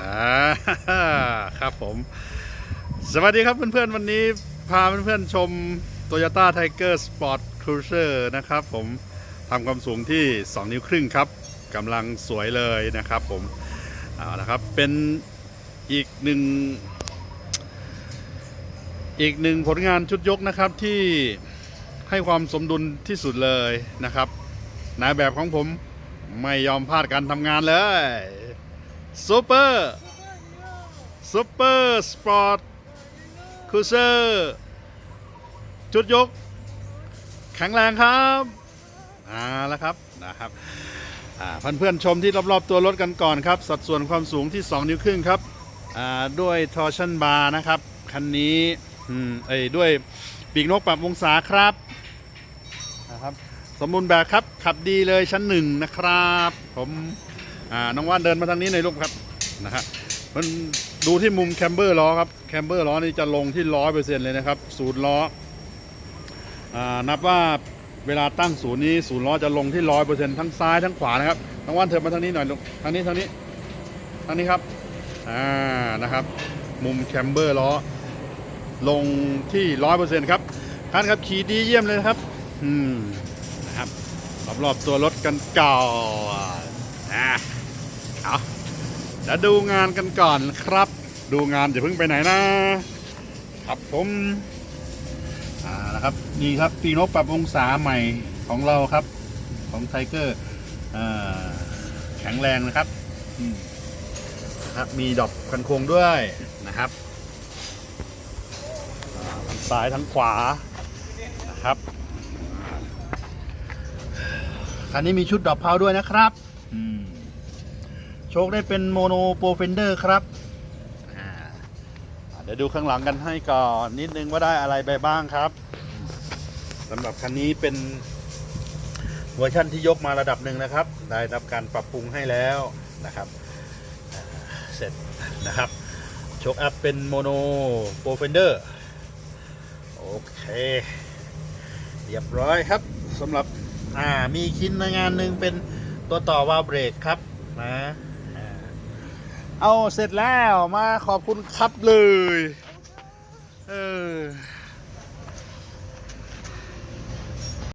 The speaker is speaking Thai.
าครับผม สวัสดีครับเพื่อนๆ วันนี้พาเพื่อนๆ ชม Toyota Tiger Sport Cruiser นะครับผมทำความสูงที่ 2 นิ้วครึ่งครับกำลังสวยเลยนะครับผมเอาละครับ เป็นอีกหนึ่ง อีกหนึ่งผลงานชุดยกนะครับที่ให้ความสมดุลที่สุดเลยนะครับนายแบบของผมไม่ยอมพลาดการทำงานเลย ซูเปอร์ซูเปอร์สปอร์ตคูเซอร์ชุดยก แข็งแรงครับอ่าแล้วครับนะครับอ่าเพื่อนชมที่รอบๆตัวรถกันก่อนครับ สัดส่วนความสูงที่ 2 นิ้วครึ่งครับอ่าด้วยทอร์ชันบาร์นะครับ คันนี้อืมเอ้ยด้วยปีกนกปรับวงศาครับนะครับ สมบูรณ์แบบครับ ขับดีเลยชั้นหนึ่งนะครับ ผม อ่าน้องว่านเดินมาทางนี้หน่อยลูกครับนะฮะมันดูที่มุมแคมเบอร์ล้อครับแคมเบอร์ล้อนี่จะลงที่ร้อยเปอร์เซ็นต์เลยนะครับศูนย์ล้ออ่านับว่าเวลาตั้งศูนย์นี้ศูนย์ล้อจะลงที่ร้อยเปอร์เซ็นต์ทั้งซ้ายทั้งขวานะครับน้องว่านเถิดมาทางนี้หน่อยลูกทางนี้ทางนี้ทางนี้ครับอ่านะครับ มุมแคมเบอร์ล้อลงที่ร้อยเปอร์เซ็นต์ครับคันขับขี่ดีเยี่ยมเลยครับ อืมนะครับรอบๆตัวรถกันเก่าอนนะ เอาเดี๋ยวดูงานกันก่อนครับ ดูงานอย่าเพิ่งไปไหนนะ ครับผมอ่านะครับนี่ครับปีนกปรับองศาใหม่ของเราครับ ของไทเกอร์แข็งแรงนะครับนะครับ มีดอกกันโคงด้วยนะครับอ่าทั้งซ้ายทั้งขวานะครับคันนี้มีชุดดอกเพาด้วยนะครับ อืม โชคได้เป็นโมโนโปรเฟนเดอร์ครับเดี๋ยวดูข้างหลังกันให้ก่อนนิดนึงว่าได้อะไรไปบ้างครับสำหรับคันนี้เป็นเวอร์ชันที่ยกมาระดับหนึ่งนะครับ ได้รับการปรับปรุงให้แล้วนะครับเสร็จนะครับโชคอัพเป็นโมโนโปรเฟนเดอร์โอเค เรียบร้อยครับสำหรับอ่ามีชิ้นในงานหนึ่งเป็นตัวต่อวาล์วเบรกครับนะ เอาเสร็จแล้วมาขอบคุณครับเลย เออ